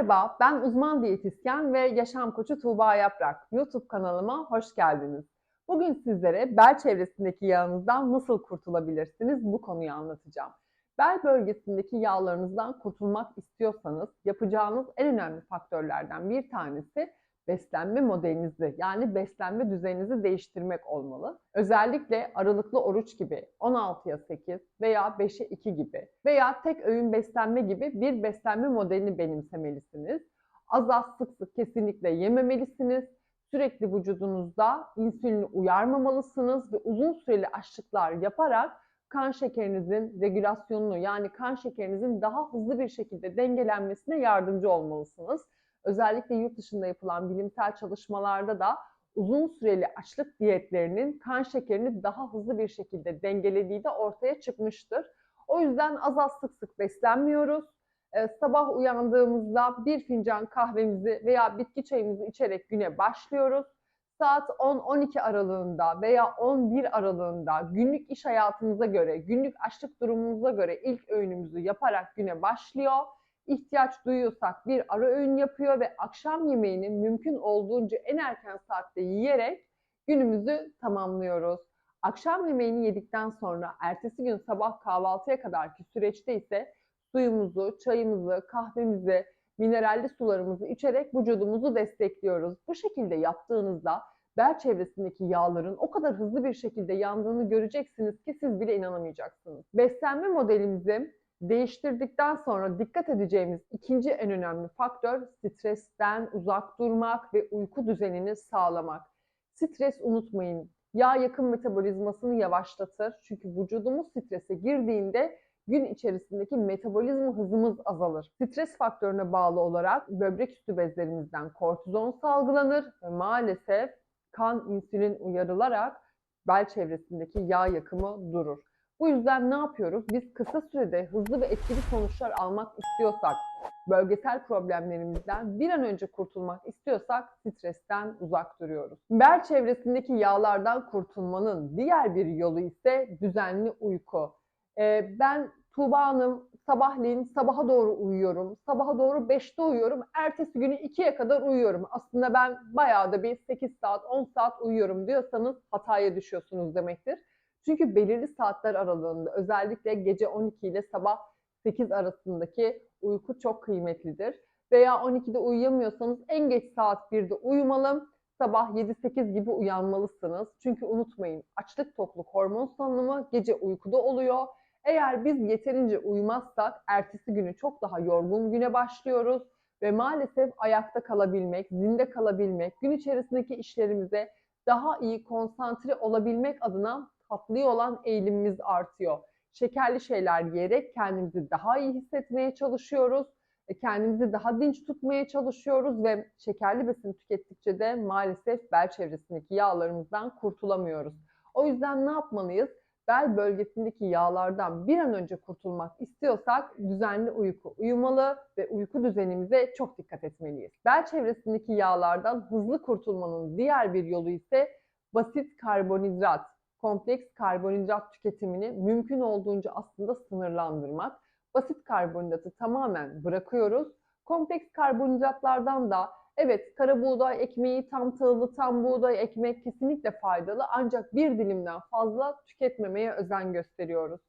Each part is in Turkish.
Merhaba, ben uzman diyetisyen ve yaşam koçu Tuğba Yaprak. YouTube kanalıma hoş geldiniz. Bugün sizlere bel çevresindeki yağınızdan nasıl kurtulabilirsiniz bu konuyu anlatacağım. Bel bölgesindeki yağlarınızdan kurtulmak istiyorsanız yapacağınız en önemli faktörlerden bir tanesi beslenme modelinizi yani beslenme düzeninizi değiştirmek olmalı. Özellikle aralıklı oruç gibi 16'ya 8 veya 5'e 2 gibi veya tek öğün beslenme gibi bir beslenme modelini benimsemelisiniz. Az az sık sık kesinlikle yememelisiniz. Sürekli vücudunuzda insülini uyarmamalısınız ve uzun süreli açlıklar yaparak kan şekerinizin regülasyonunu yani kan şekerinizin daha hızlı bir şekilde dengelenmesine yardımcı olmalısınız. Özellikle yurt dışında yapılan bilimsel çalışmalarda da uzun süreli açlık diyetlerinin kan şekerini daha hızlı bir şekilde dengelediği de ortaya çıkmıştır. O yüzden az az sık sık beslenmiyoruz. Ee, sabah uyandığımızda bir fincan kahvemizi veya bitki çayımızı içerek güne başlıyoruz. Saat 10-12 aralığında veya 11 aralığında günlük iş hayatımıza göre, günlük açlık durumumuza göre ilk öğünümüzü yaparak güne başlıyor ihtiyaç duyuyorsak bir ara öğün yapıyor ve akşam yemeğini mümkün olduğunca en erken saatte yiyerek günümüzü tamamlıyoruz. Akşam yemeğini yedikten sonra ertesi gün sabah kahvaltıya kadarki süreçte ise suyumuzu, çayımızı, kahvemizi, mineralli sularımızı içerek vücudumuzu destekliyoruz. Bu şekilde yaptığınızda bel çevresindeki yağların o kadar hızlı bir şekilde yandığını göreceksiniz ki siz bile inanamayacaksınız. Beslenme modelimizi değiştirdikten sonra dikkat edeceğimiz ikinci en önemli faktör stresten uzak durmak ve uyku düzenini sağlamak. Stres unutmayın. Yağ yakın metabolizmasını yavaşlatır. Çünkü vücudumuz strese girdiğinde gün içerisindeki metabolizma hızımız azalır. Stres faktörüne bağlı olarak böbrek üstü bezlerimizden kortizon salgılanır ve maalesef kan insülin uyarılarak bel çevresindeki yağ yakımı durur. Bu yüzden ne yapıyoruz? Biz kısa sürede hızlı ve etkili sonuçlar almak istiyorsak, bölgesel problemlerimizden bir an önce kurtulmak istiyorsak stresten uzak duruyoruz. Bel çevresindeki yağlardan kurtulmanın diğer bir yolu ise düzenli uyku. Ee, ben Tuğba Hanım sabahleyin sabaha doğru uyuyorum. Sabaha doğru 5'te uyuyorum. Ertesi günü 2'ye kadar uyuyorum. Aslında ben bayağı da bir 8 saat 10 saat uyuyorum diyorsanız hataya düşüyorsunuz demektir. Çünkü belirli saatler aralığında özellikle gece 12 ile sabah 8 arasındaki uyku çok kıymetlidir. Veya 12'de uyuyamıyorsanız en geç saat 1'de uyumalı. Sabah 7-8 gibi uyanmalısınız. Çünkü unutmayın açlık tokluk hormon salınımı gece uykuda oluyor. Eğer biz yeterince uyumazsak ertesi günü çok daha yorgun güne başlıyoruz ve maalesef ayakta kalabilmek, zinde kalabilmek, gün içerisindeki işlerimize daha iyi konsantre olabilmek adına tatlıya olan eğilimimiz artıyor. Şekerli şeyler yiyerek kendimizi daha iyi hissetmeye çalışıyoruz. E, kendimizi daha dinç tutmaya çalışıyoruz ve şekerli besin tükettikçe de maalesef bel çevresindeki yağlarımızdan kurtulamıyoruz. O yüzden ne yapmalıyız? Bel bölgesindeki yağlardan bir an önce kurtulmak istiyorsak düzenli uyku uyumalı ve uyku düzenimize çok dikkat etmeliyiz. Bel çevresindeki yağlardan hızlı kurtulmanın diğer bir yolu ise basit karbonhidrat kompleks karbonhidrat tüketimini mümkün olduğunca aslında sınırlandırmak. Basit karbonhidratı tamamen bırakıyoruz. Kompleks karbonhidratlardan da evet kara buğday ekmeği, tam tahıllı tam buğday ekmek kesinlikle faydalı ancak bir dilimden fazla tüketmemeye özen gösteriyoruz.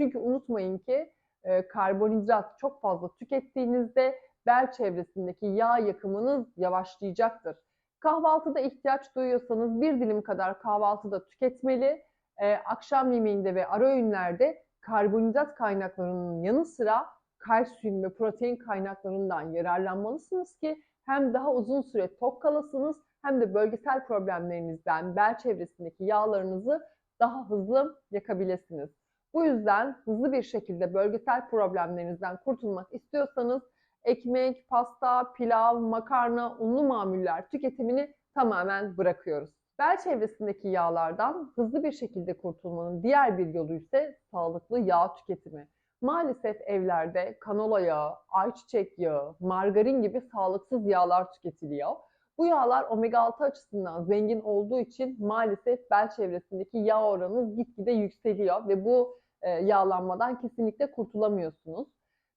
Çünkü unutmayın ki e, karbonhidrat çok fazla tükettiğinizde bel çevresindeki yağ yakımınız yavaşlayacaktır. Kahvaltıda ihtiyaç duyuyorsanız bir dilim kadar kahvaltıda tüketmeli. Ee, akşam yemeğinde ve ara öğünlerde karbonhidrat kaynaklarının yanı sıra kalsiyum ve protein kaynaklarından yararlanmalısınız ki hem daha uzun süre tok kalasınız hem de bölgesel problemlerinizden, bel çevresindeki yağlarınızı daha hızlı yakabilirsiniz. Bu yüzden hızlı bir şekilde bölgesel problemlerinizden kurtulmak istiyorsanız ekmek, pasta, pilav, makarna, unlu mamuller tüketimini tamamen bırakıyoruz. Bel çevresindeki yağlardan hızlı bir şekilde kurtulmanın diğer bir yolu ise sağlıklı yağ tüketimi. Maalesef evlerde kanola yağı, ayçiçek yağı, margarin gibi sağlıksız yağlar tüketiliyor. Bu yağlar omega 6 açısından zengin olduğu için maalesef bel çevresindeki yağ oranınız gitgide yükseliyor ve bu e, yağlanmadan kesinlikle kurtulamıyorsunuz.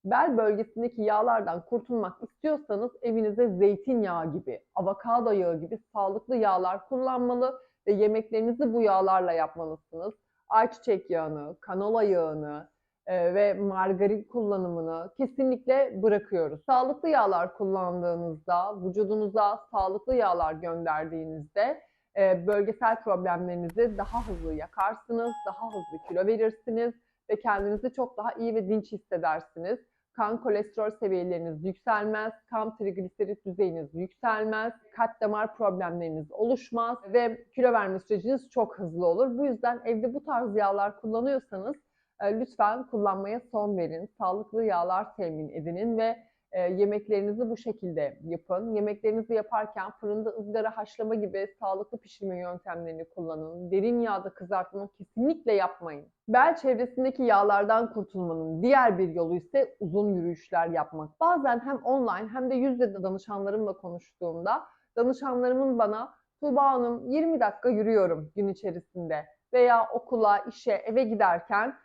Bel bölgesindeki yağlardan kurtulmak istiyorsanız evinize zeytinyağı gibi, avokado yağı gibi sağlıklı yağlar kullanmalı ve yemeklerinizi bu yağlarla yapmalısınız. Ayçiçek yağını, kanola yağını e, ve margarin kullanımını kesinlikle bırakıyoruz. Sağlıklı yağlar kullandığınızda, vücudunuza sağlıklı yağlar gönderdiğinizde e, bölgesel problemlerinizi daha hızlı yakarsınız, daha hızlı kilo verirsiniz ve kendinizi çok daha iyi ve dinç hissedersiniz. Kan kolesterol seviyeleriniz yükselmez, kan trigliserit düzeyiniz yükselmez, kalp damar problemleriniz oluşmaz ve kilo verme süreciniz çok hızlı olur. Bu yüzden evde bu tarz yağlar kullanıyorsanız e, lütfen kullanmaya son verin. Sağlıklı yağlar temin edinin ve e, yemeklerinizi bu şekilde yapın. Yemeklerinizi yaparken fırında ızgara haşlama gibi sağlıklı pişirme yöntemlerini kullanın. Derin yağda kızartma kesinlikle yapmayın. Bel çevresindeki yağlardan kurtulmanın diğer bir yolu ise uzun yürüyüşler yapmak. Bazen hem online hem de yüz yüze danışanlarımla konuştuğumda danışanlarımın bana Tuğba Hanım 20 dakika yürüyorum gün içerisinde veya okula, işe, eve giderken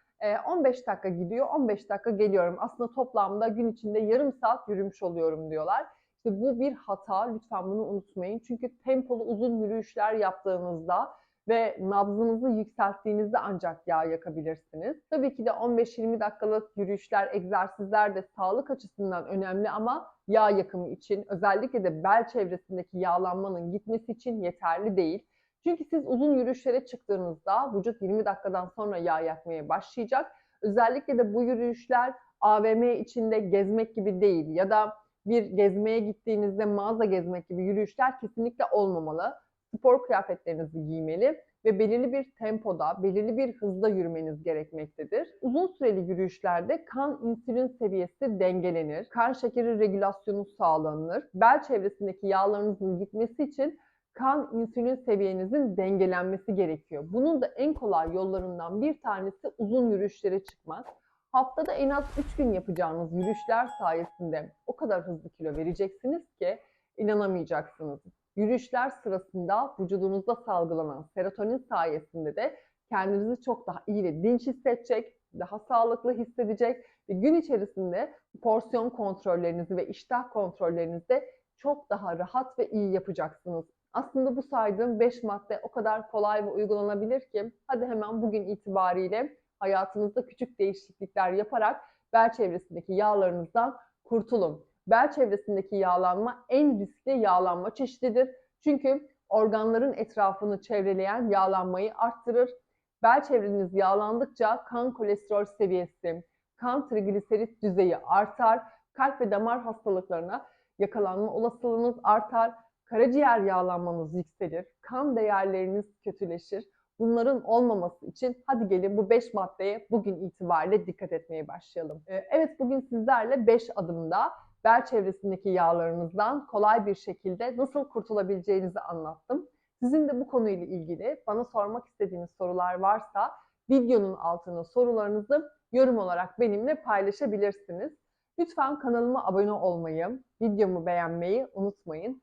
15 dakika gidiyor, 15 dakika geliyorum. Aslında toplamda gün içinde yarım saat yürümüş oluyorum diyorlar. İşte bu bir hata. Lütfen bunu unutmayın. Çünkü tempolu uzun yürüyüşler yaptığınızda ve nabzınızı yükselttiğinizde ancak yağ yakabilirsiniz. Tabii ki de 15-20 dakikalık yürüyüşler, egzersizler de sağlık açısından önemli ama yağ yakımı için özellikle de bel çevresindeki yağlanmanın gitmesi için yeterli değil. Çünkü siz uzun yürüyüşlere çıktığınızda vücut 20 dakikadan sonra yağ yakmaya başlayacak. Özellikle de bu yürüyüşler AVM içinde gezmek gibi değil ya da bir gezmeye gittiğinizde mağaza gezmek gibi yürüyüşler kesinlikle olmamalı. Spor kıyafetlerinizi giymeli ve belirli bir tempoda, belirli bir hızda yürümeniz gerekmektedir. Uzun süreli yürüyüşlerde kan insülin seviyesi dengelenir, kan şekeri regülasyonu sağlanır. Bel çevresindeki yağlarınızın gitmesi için kan insülin seviyenizin dengelenmesi gerekiyor. Bunun da en kolay yollarından bir tanesi uzun yürüyüşlere çıkmak. Haftada en az 3 gün yapacağınız yürüyüşler sayesinde o kadar hızlı kilo vereceksiniz ki inanamayacaksınız. Yürüyüşler sırasında vücudunuzda salgılanan serotonin sayesinde de kendinizi çok daha iyi ve dinç hissedecek, daha sağlıklı hissedecek ve gün içerisinde porsiyon kontrollerinizi ve iştah kontrollerinizi de çok daha rahat ve iyi yapacaksınız. Aslında bu saydığım 5 madde o kadar kolay ve uygulanabilir ki hadi hemen bugün itibariyle hayatınızda küçük değişiklikler yaparak bel çevresindeki yağlarınızdan kurtulun. Bel çevresindeki yağlanma en riskli yağlanma çeşididir. Çünkü organların etrafını çevreleyen yağlanmayı arttırır. Bel çevreniz yağlandıkça kan kolesterol seviyesi, kan trigliserit düzeyi artar. Kalp ve damar hastalıklarına yakalanma olasılığınız artar karaciğer yağlanmanız yükselir, kan değerleriniz kötüleşir. Bunların olmaması için hadi gelin bu 5 maddeye bugün itibariyle dikkat etmeye başlayalım. Ee, evet bugün sizlerle 5 adımda bel çevresindeki yağlarınızdan kolay bir şekilde nasıl kurtulabileceğinizi anlattım. Sizin de bu konuyla ilgili bana sormak istediğiniz sorular varsa videonun altına sorularınızı yorum olarak benimle paylaşabilirsiniz. Lütfen kanalıma abone olmayı, videomu beğenmeyi unutmayın.